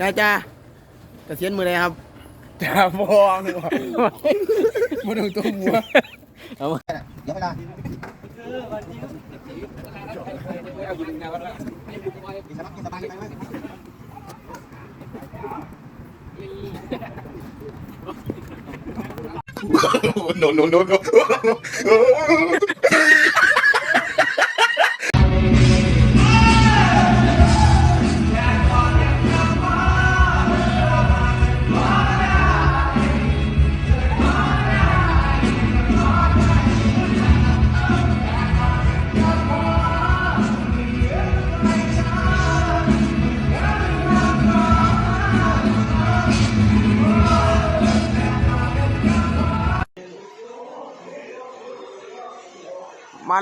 จ้าจ้าเกษียณมือไหนครับจ่าบองมาดูตัวหัวเอาเดี๋ยวเวลาสบายไปไหมโนโนโนโน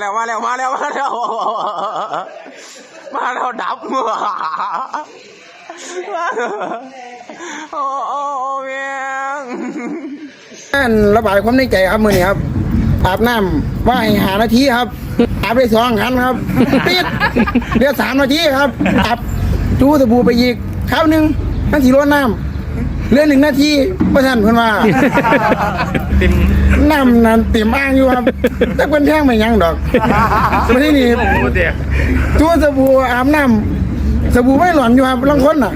แล้วมาแล้วมาแล้วมาแล้วมาแล้วดับมือโอ้โอ้โอ้เมียงนั่นระบายความในใจครับมือนี้ครับอาบน้ำว่าให้หานาทีครับอาบได้สองครั้งครับปิดเหลือสามนาทีครับอาบจูสบู่ไปอีกคราวหนึ่งนั่นสีรดน้ำ เหลือหนึ่งนาทีประทันเพื่อนว่าติมน้ำนั้นเต็มอ่างอยู่ครับแต่เป็นแท่งไม่ยังดอกมาที่นี่โอ้เด็กตัวสบู่อาบน้ำสบู่ไม่หล่อนอยู่ครับลังคนน่ะ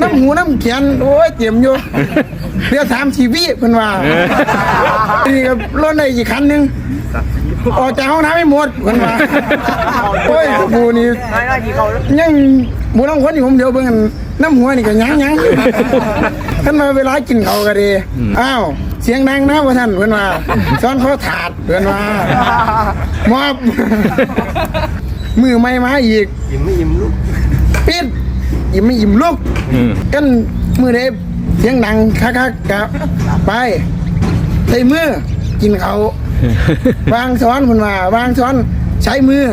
น้ำหูน้ำเขียนโอ้ยเต็มอยู่เรียกสามชีวิเพิ่นว่านี่ครับรถได้อีกคันหนึง ออกจากห้องน้ำไม่หมดเพิ่นว่าโอ้ยสบู่นี่ยังหมูลังคนนี่ผมเดียวเบิ่งกันน้ำหัวนี่ก็ยังยังท่านมาเวลากินเขาวก็ดีอ้าวเสียงดังนะว่าท่านเพิ่นว่าซ้อนเขาถาดเพิ่นว่ามอบมือไม่มาอีกอิ่มไม่อิ่มลูกปิดอิ่มไม่อิ่มลูกกันมือเดฟเสียงดังคักๆกับไปใช้มือกินเขา ววางช้อนคนมาวางช้อนใช้มือ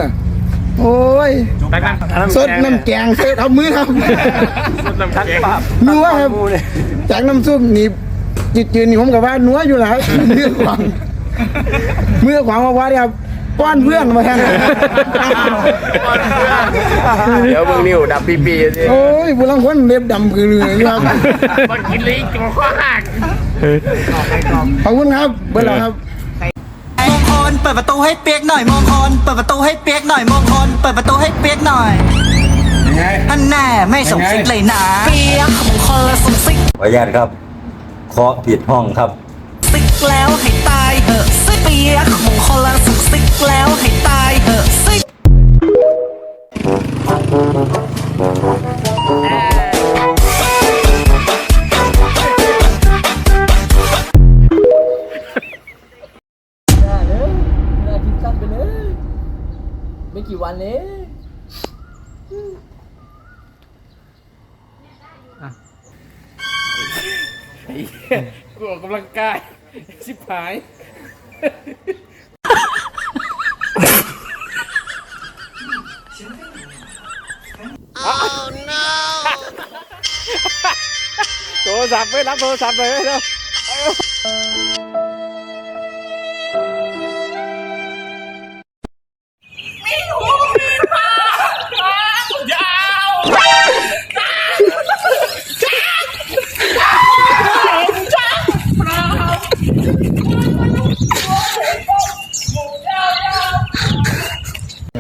โอ้ยตักน้ำสดน้ำแกงเสเอามือครับสดน้ำแข็งนัวครับจากน้ำซุปนี่จิตจืนนี่ผมกับว่านัวอยู่แล้วมือขวางมือขวางมาว่าเนี่ยครับป้อนเพื่อนมาแทนเดี๋ยวมึงนิ้วดับปีปีสิโอ้ยบุรังคนเล็บดำคือเรือนี่ครับมันกินลิ้นจังข้อหักขอบคุณครับเบอร์เราครับมง คลเปิดประตูให้เปียกหน่อยมงคลเปิดประตูให้เปียกหน่อยมงคลเปิดประตูให้เปียกหน่อยยังไงอันแน่ไม่ส่งซิกเลยนะเปียกมงคลละส่งซิกขออนุญาตครับเคาะผิดห้องครับซิกแล้วให้ตายเหอะซิกเปียกมงคลละส่งซิกแล้วให้ตายเหอะซิ ไม่กี่วันเองกูออกกำลังกาย ชิบหายโทรศัพท์ไม่รับโทรศัพท์เลยเร็ว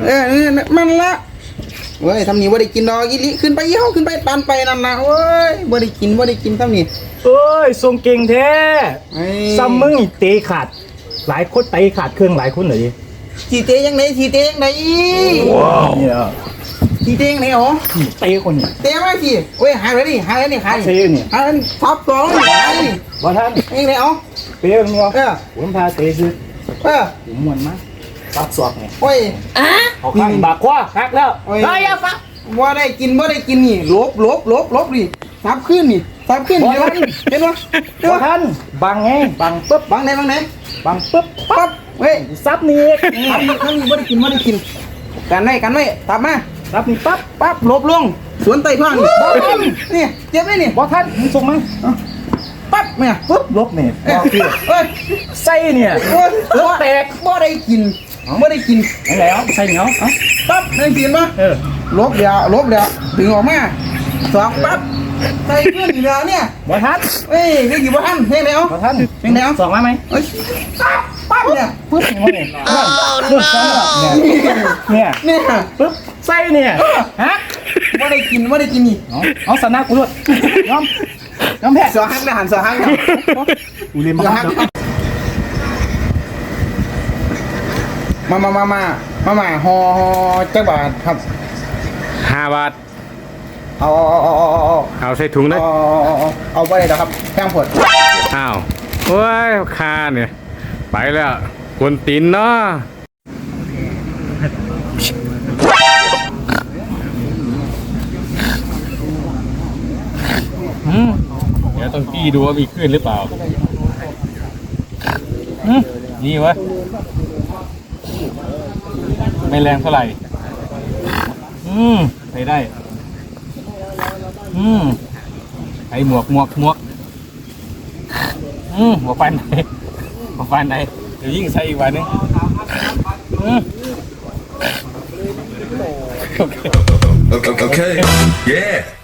เออนี่มันละเว้ยทำนี่บ่ได้กินดอกอีหลิขึ้นไปยี่ห้อขึ้นไปปันไปนั่นนะเว้ยบ่ได้กินบ่ได้กินทำนี่เอ้ยทรงเก่งแท้ไอ้ซัมมึงนี่เตะขาด หลายคนเตะขาดเครื่องหลายคนเลยทีเตยังไงทีเตยังไงเนี่ยทีเตยังไงอ๋อเตะคนเนี่ยเตมาสิเว้ยหายไปดิหายแล้วนี่หายเซเนี่ยหายแล้วท็อปสองนี่หายดิว่าท่านยังไงอ๋อเตะมึงวะเออผมพาเตะซื้อเออผมมวนมากตัดสอกไงโอ้ย เอาข้างบากคว้าหักแล้วโอ้ย เฮ้ยอย่าฟังบ่ได้กินบ่ได้กินนี่ลบลบลบลบดิซับขึ้นนี่ซับขึ้นเห็นปะเห็นปะเห็นว่าปะท่านบังไงบังปุ๊บบังไหนบังไหนบังปุ๊บปั๊บเว้ยซับนี่ทำนี่ทำนี่บ่ได้กินบ่ได้กินกันไว้กันไว้ตามมาซับนี่ปั๊บปั๊บหลบลงสวนไต่ท้องนี่นี่เจ็บไหมนี่ว่าท่านมึงส่งมาปั๊บเนี่ยปุ๊บลบเนี่ยเอ้ยบอกพี่เอ้ยไส้เนี่ย โอ้ยรถแตกบ่ได้กิน บ่ได้กินอะไรอะไส้เหนียวเอ้าปั๊บได้กินปะเออลบเดี๋ยวลบเดี๋ยวดึงออกมาสองปั๊บใส่เพื่อนอยู่แล้วเนี่ยบอทันเอ้ยนี่กี่บ้านเพลงไหนเอาบอทันเพลงไหนเอาสองมาไหมเอ้ยปั๊บปั๊บเนี่ยปึ๊บอย่างนี้ปึ๊บเนี่ยเนี่ยเนี่ยปึ๊บไส้เนี่ยฮะว่าได้กินว่าได้กินนี่เอาเอาสนะกูด้วยยอมยอมแพ้สอหักนะหันสอหักนะกูเรียนสมา อหัก มามามามามามาฮอฮอจักบาทครับห้าบาท เอาเอาเอาเอาเอาเอาใส่ถุงเลยเอาเอาเอาไปเลยนะครับแป้งผดอ้าวโอ้ยคาเนี่ย ไปแล้วกวนตีนเนาะอืมเดี๋ยวต้องตีดูว่ามีขึ้นหรือเปล่าอืมนี่วะ ไม่แรงเท่าไหร่ อืมใช้ได้ อืมไอหมวกหมวกหมวก อืมหมวกฟันไหนหมวกฟันไหนเดี๋ยวยิ่งใส่อีกวันนึงอืมโอเค Okay. okay. Yeah.